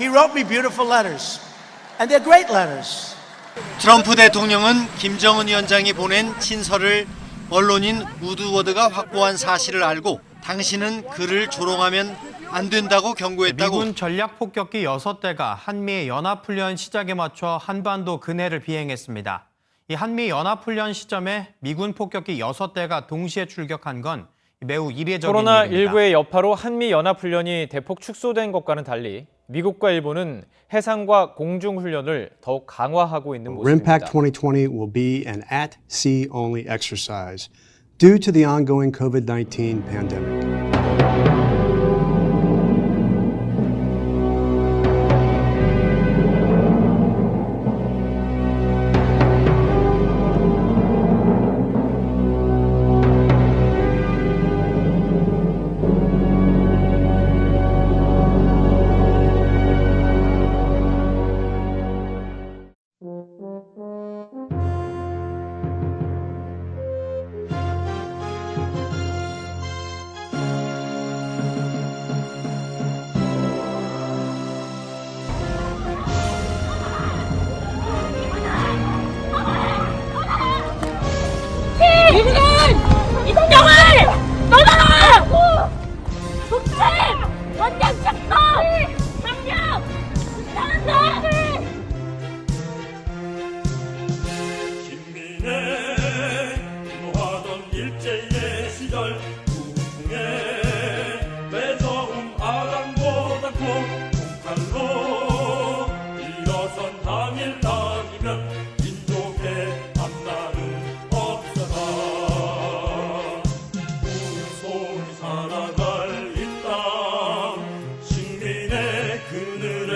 He wrote me beautiful letters, and they're great letters. 트럼프 대통령은 김정은 위원장이 보낸 친서를 언론인 우드워드가 확보한 사실을 알고 당신은 그를 조롱하면 안 된다고 경고했다고 미군 전략 폭격기 6대가 한미 연합 훈련 시작에 맞춰 한반도 근해를 비행했습니다. 이 한미 연합 훈련 시점에 미군 폭격기 6대가 동시에 출격한 건 매우 이례적인 일입니다. 코로나19의 여파로 한미 연합 훈련이 대폭 축소된 것과는 달리 미국과 일본은 해상과 공중 훈련을 더욱 강화하고 있는 모습입니다. RIMPAC 2020 will be an at sea only exercise due to the ongoing COVID 19 pandemic.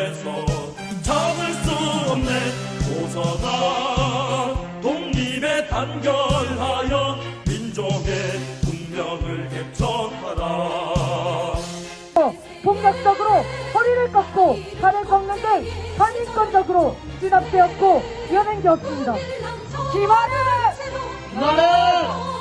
그늘에서 참을 수 없네 도서가 독립에 단결하여 민족의 운명을 개척하라 폭력적으로 허리를 꺾고 칼을 꺾는 게 선인권적으로 진압되었고 연행되었습니다. 기만을! 기만을!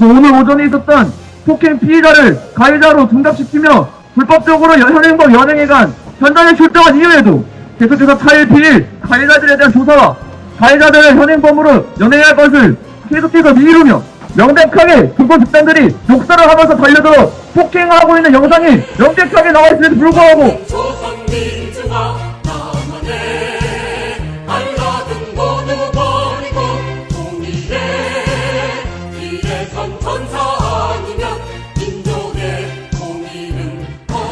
그래서 오늘 오전에 있었던 폭행 피해자를 가해자로 등답시키며 불법적으로 연- 현행범 연행에 간 현장에 출동한 이후에도 계속해서 차일 피일 가해자들에 대한 조사와 가해자들을 현행범으로 연행할 것을 계속해서 미루며 명백하게 불법 집단들이 욕설을 하면서 달려들어 폭행하고 있는 영상이 명백하게 나와 있음에도 불구하고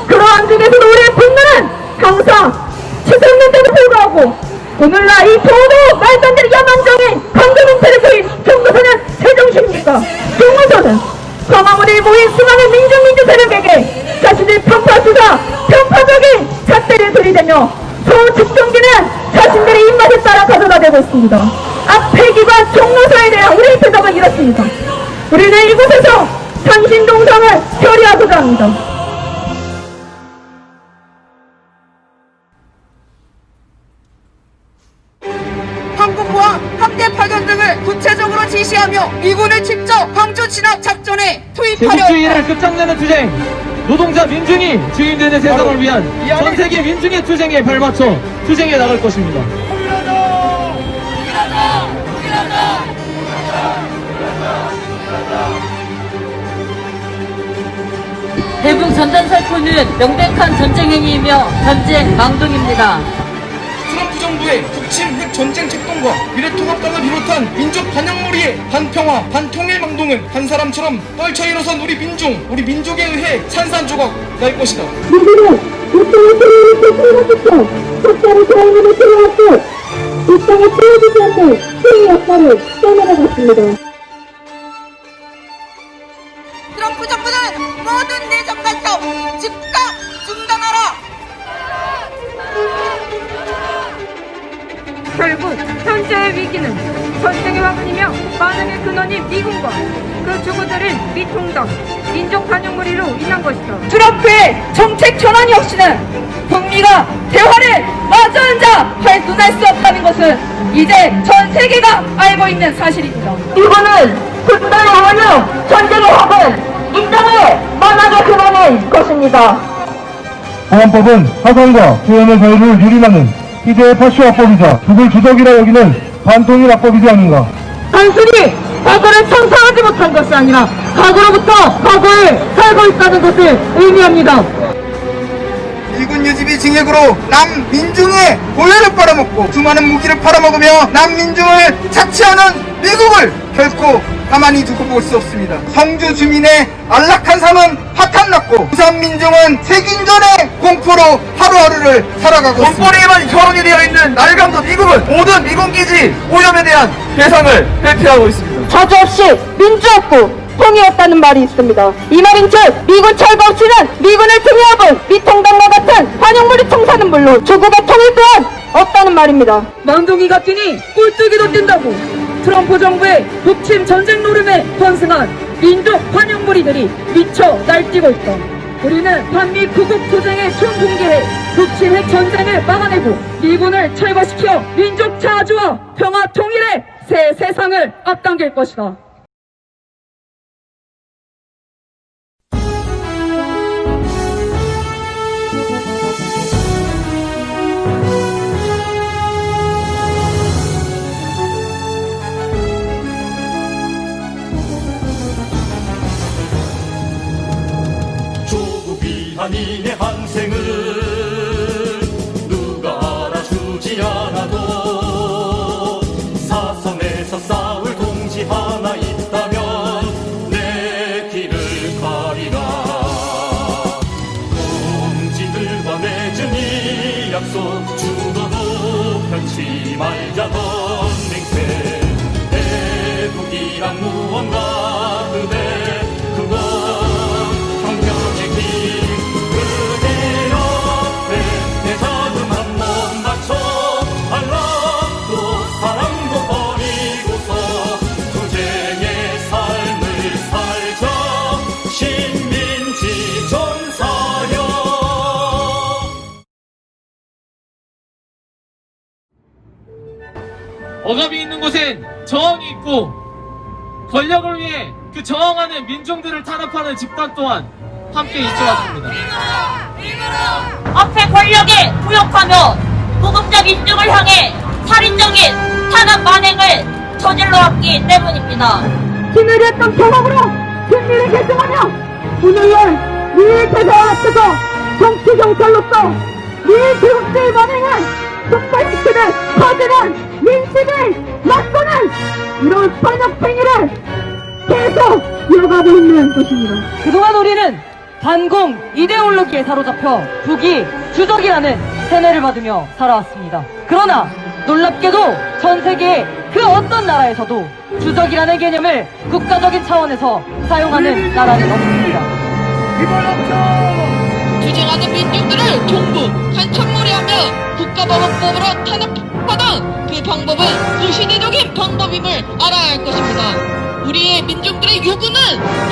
그러한 중에서도 우리의 분노는 항상 치솟는데도 불구하고 오늘날 이 도도 말도 안 되는 야만적인 강도민체를 보인 정부서는 제정신입니까? 정부서는 광화문에 모인 수많은 민중민주 세력에게 자신의 편파 수사, 편파적인 잣대를 들이대며 소집정기는 자신들의 입맛에 따라 가져다 대고 있습니다. 앞에 기관 종로서에 대한 우리의 대답은 이렇습니다. 우리는 이곳에서 상신동상을 처리하고자 합니다. 항공모와 함대 파견 등을 구체적으로 지시하며 미군을 직접 광주 진압 작전에 투입하려 제국주의를 끝장내는 투쟁 노동자 민중이 주인되는 세상을 위한 전 세계 민중의 투쟁에 발맞춰 투쟁해 나갈 것입니다. 대북 전단살포는 명백한 전쟁 행위이며 전쟁 망동입니다. 트럼프 정부의 북침 핵 전쟁 책동과 미래통합당을 비롯한 민족 반영몰이의 반평화, 반통일 망동은 한 사람처럼 떨쳐 일어선 우리 민중, 우리 민족에 의해 산산조각 날 것이다. 이 땅에 쓰여지지 않는 그의 역사를 써내려갔습니다. 모든 간섭 즉각 중단하라 결국 현재의 위기는 전쟁의 화분이며 반응의 근원인 미군과 그 주구들은 미통당, 민족 반영무리로 인한 것이다. 트럼프의 정책 전환이 없이는 북미가 대화를 마주 앉아 발전할 수 없다는 것은 이제 전 세계가 알고 있는 사실입니다. 이거는 원유, 전쟁의 화분, 인정을 만하게 것입니다. 보안법은 사상과 표현의 자유를 유린하는 희대의 파쇼화법이자 북을 주적이라 여기는 반통일 합법이지 아닌가. 단순히 과거를 청산하지 못한 것이 아니라 과거로부터 과거에 살고 있다는 것을 의미합니다. 미군 유지비 징액으로 남민중의 고열을 빨아먹고 수많은 무기를 팔아먹으며 남민중을 착취하는 미국을 결코 가만히 두고 볼 수 없습니다. 성주 주민의 안락한 삶은 파탄났고 부산 민중은 세긴전의 공포로 하루하루를 살아가고 있습니다. 권권에만 결혼이 되어 있는 날강도 미국은 모든 미군 기지 오염에 대한 대상을 회피하고 있습니다. 저주 없이 민주였고 통이었다는 말이 있습니다. 이 말인 즉 미군 철거 없이는 미군을 통일하고 미통당과 같은 반영무리 청사는 물론 조국의 통일 또한 없다는 말입니다. 망둥이가 뛰니 꼴뚜기도 뛴다고 트럼프 정부의 북침 전쟁 노름에 번승한 민족 반영무리들이 미쳐 날뛰고 있다. 우리는 반미 구국 투쟁에 총공개해 북침 핵 전쟁을 막아내고 미군을 철거시켜 민족 자주와 평화 통일의 새 세상을 앞당길 것이다. 저항하는 민중들을 탄압하는 집단 또한 함께 있어왔습니다. 앞에 권력에 부역하며 무금자 민중을 향해 살인적인 탄압 만행을 저질러왔기 때문입니다. 힘을 했던 경험으로 승리를 결정하며 오늘날 미의 대사와 앞서서 정치 경찰로서 미의 교육자의 만행을 폭발시키는 거대한 민식을 맞서는 이런 반역행위를 계속 이어가고 있는 것입니다. 그동안 우리는 반공 이데올로기에 사로잡혀 북이 주적이라는 세뇌를 받으며 살아왔습니다. 그러나 놀랍게도 전 세계의 그 어떤 나라에서도 주적이라는 개념을 국가적인 차원에서 사용하는 나라는 없습니다. 투쟁하는 민중들을 종북, 한참몰이하며 국가보건법으로 탄압하던 그 방법은 무시대적인 방법임을 알아야 할 것입니다. 우리의 민중들의 요구는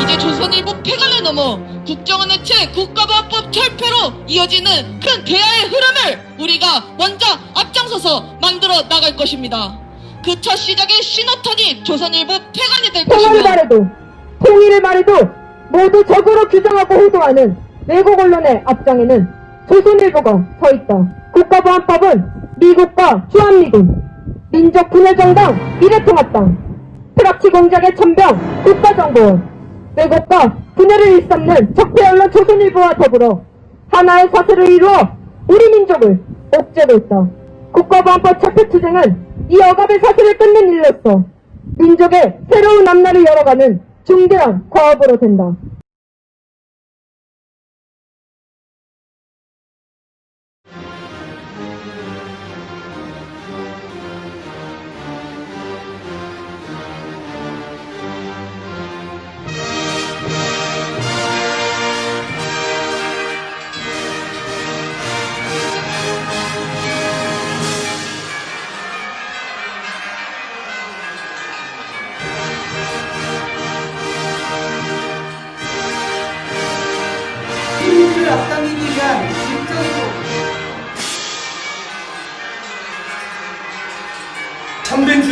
이제 조선일보 폐간을 넘어 국정원 해체 국가보안법 철폐로 이어지는 큰 대화의 흐름을 우리가 먼저 앞장서서 만들어 나갈 것입니다. 그 첫 시작의 신호탄이 조선일보 폐간이 될 통일을 것입니다. 말해도 통일을 말해도 모두 적으로 규정하고 호도하는 외국 언론의 앞장에는 조선일보가 서 있다. 국가보안법은 미국과 주한미군, 민족분열정당, 미래통합당, 프락치 공작의 천병, 국가정보원, 외국과 분열을 일삼는 적폐 언론 조선일보와 더불어 하나의 사슬을 이루어 우리 민족을 옥죄고 있다. 국가보안법 철폐투쟁은 이 억압의 사슬을 끊는 일로서 민족의 새로운 앞날을 열어가는 중대한 과업으로 된다.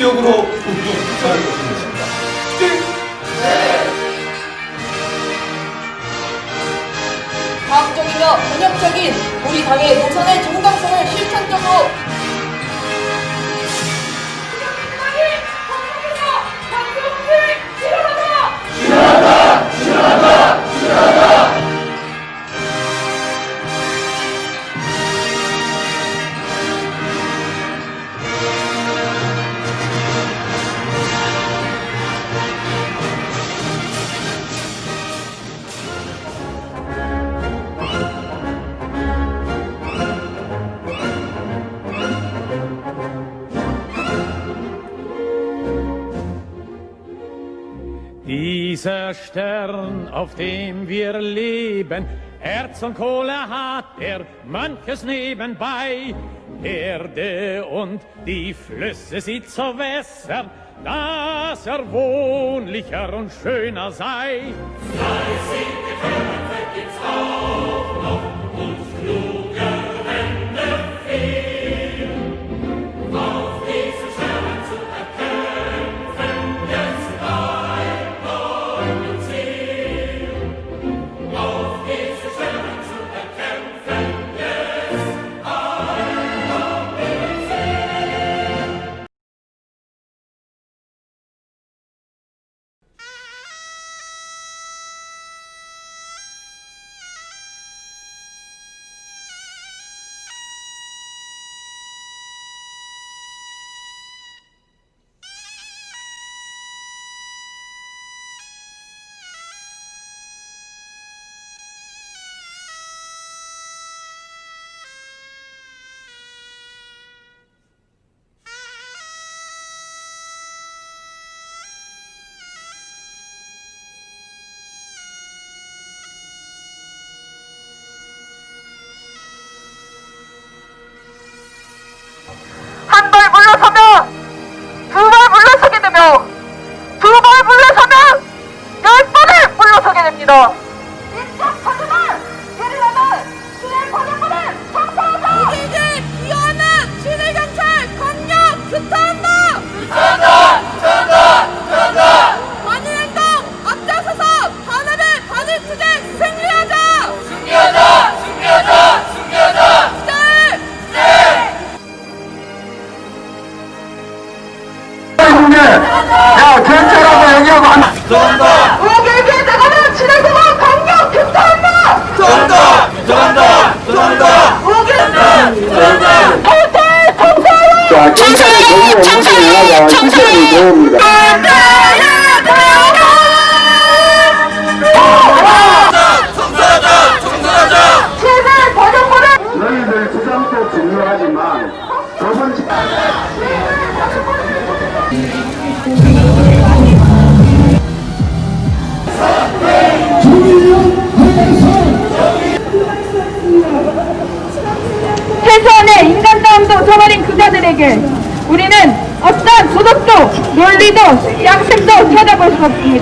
주역으로 우리도 살아갈 것입니다. 과학적이며 번역적인 우리 당의 노선의 정당성을 실천적으로 Dieser Stern, auf dem wir leben, Erz und Kohle hat er manches nebenbei. Erde und die Flüsse sie zu wässern, dass er wohnlicher und schöner sei. 물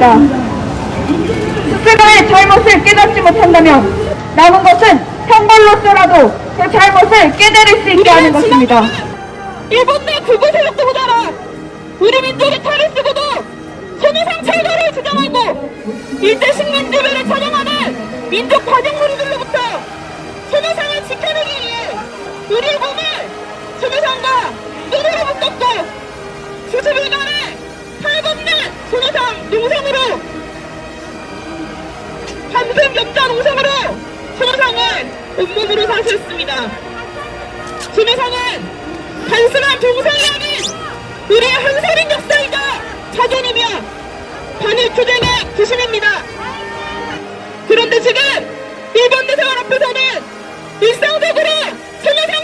없습니다. 스스로의 잘못을 깨닫지 못한다면 남은 것은 형벌로서라도 그 잘못을 깨달을 수 있게 하는 것입니다. 일본 내 극우 세력도 보자라 우리 민족의 탈을 쓰고도 손해상 철거를 주장하고 일제 식민지배를 찬양하는 민족 반영무리들로부터 손해상을 지켜내기 위해 우리의 몸을 손해상과 노래로 묶었고 수십일간의 탈겁 는 손해상 농성으로 한샘 역자 농성으로 손해상을 온몸으로 사수했습니다. 손해상은 단순한 동상이 아닌 우리의 한세린 역사이자 자존이며 반일 투쟁의 기심입니다. 그런데 지금 일본 대사관 앞에서는 일상적으로 손해상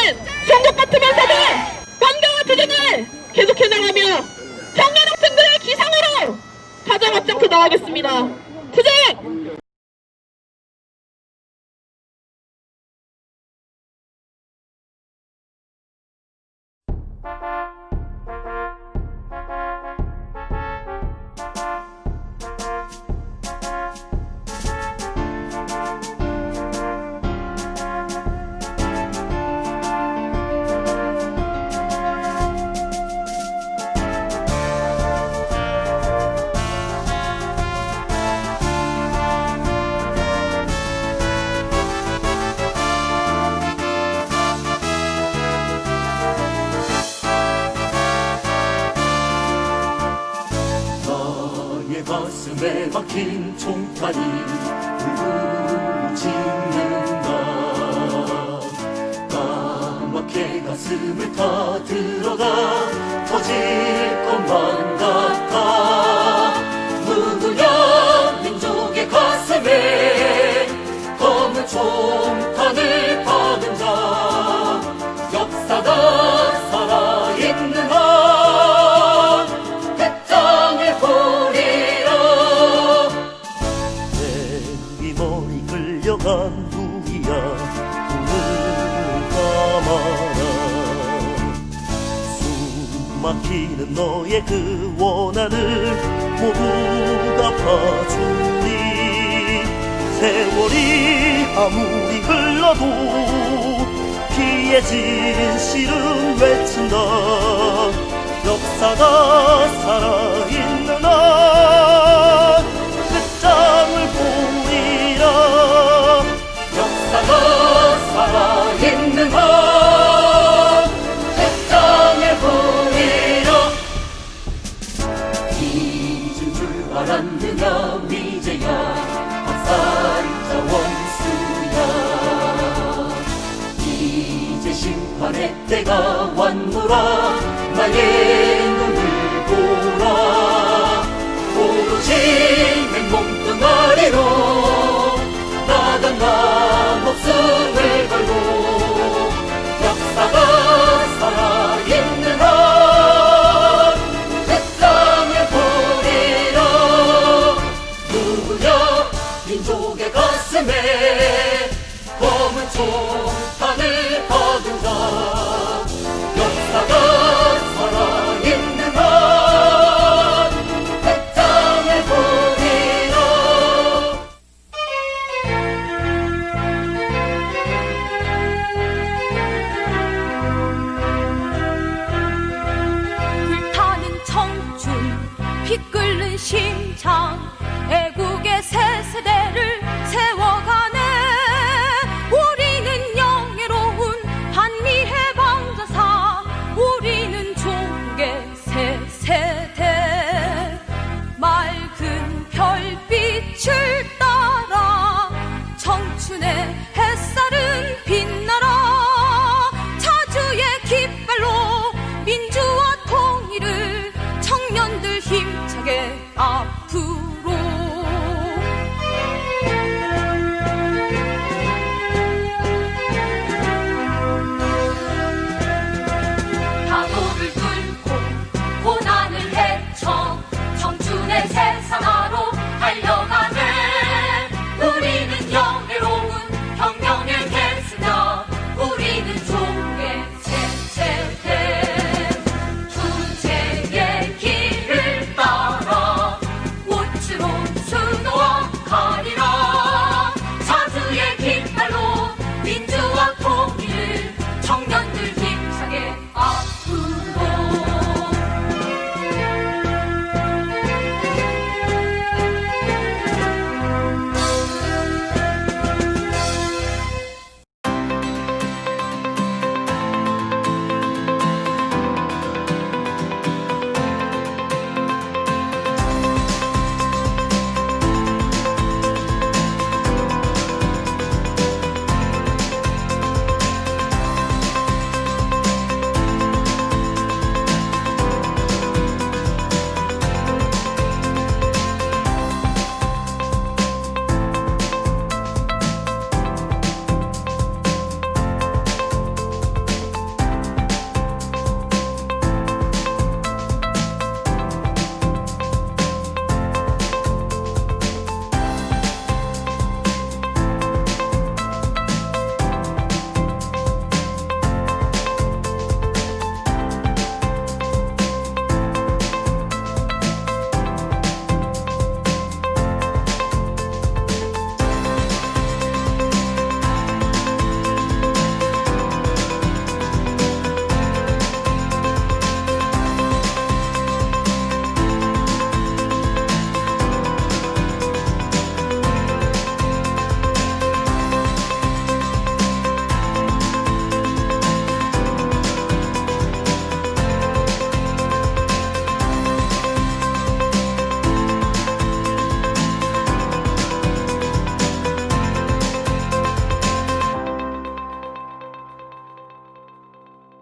사는 성적 같으면서도 광경화 투쟁을 계속해 나가며 평화로 등등의 기상으로 가장 앞장서 나가겠습니다. 투쟁! 막힌 종파리. 너의 그 원한을 모두 갚아주니 세월이 아무리 흘러도 피의 진실은 외친다 역사가 살아있는 한 끝장을 보리라. 역사가 살아있는 가슴에 검은 총탄을